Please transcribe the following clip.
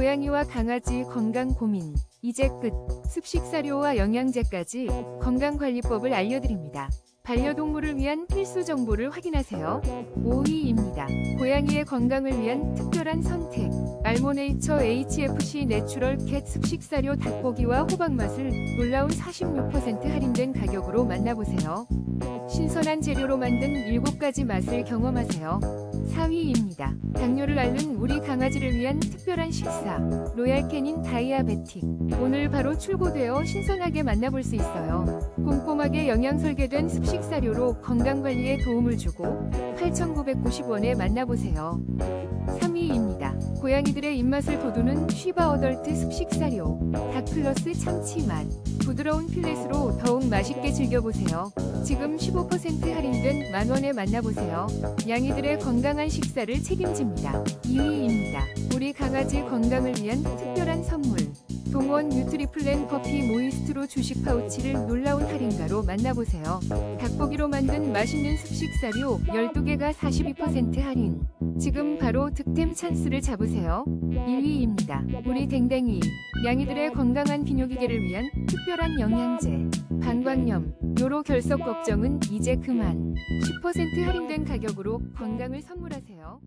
고양이와 강아지 건강 고민. 이제 끝. 습식 사료와 영양제까지 건강관리법을 알려드립니다. 반려동물을 위한 필수 정보를 확인하세요. 5위입니다. 고양이의 건강을 위한 특별한 선택. 알모네이처 HFC 내추럴 캣 습식 사료 닭고기와 호박 맛을 놀라운 46% 할인된 가격으로 만나보세요. 신선한 재료로 만든 7가지 맛을 경험하세요. 4위입니다. 당뇨를 앓는 우리 강아지를 위한 특별한 식사. 로얄 캐닌 다이아베틱. 오늘 바로 출고되어 신선하게 만나볼 수 있어요. 꼼꼼하게 영양 설계된 습식 사료로 건강 관리에 도움을 주고 8,990원에 만나보세요. 3위입니다. 고양이들의 입맛을 돋우는 쉬바 어덜트 습식 사료. 닭 플러스 참치 맛. 부드러운 필렛으로 더욱 맛있게 즐겨보세요. 지금 15% 할인된 만원에 만나보세요. 양이들의 건강한 식사를 책임집니다. 2위입니다. 우리 강아지 건강을 위한 특별한 선물. 동원 뉴트리플랜 커피 모이스트로 주식 파우치를 놀라운 할인가로 만나보세요. 닭고기로 만든 맛있는 습식 사료 12개가 42% 할인. 지금 바로 득템 찬스를 잡으세요. 1위입니다. 우리 댕댕이. 양이들의 건강한 비뇨기계를 위한 특별한 영양제. 방광염, 요로 결석 걱정은 이제 그만. 10% 할인된 가격으로 건강을 선물하세요.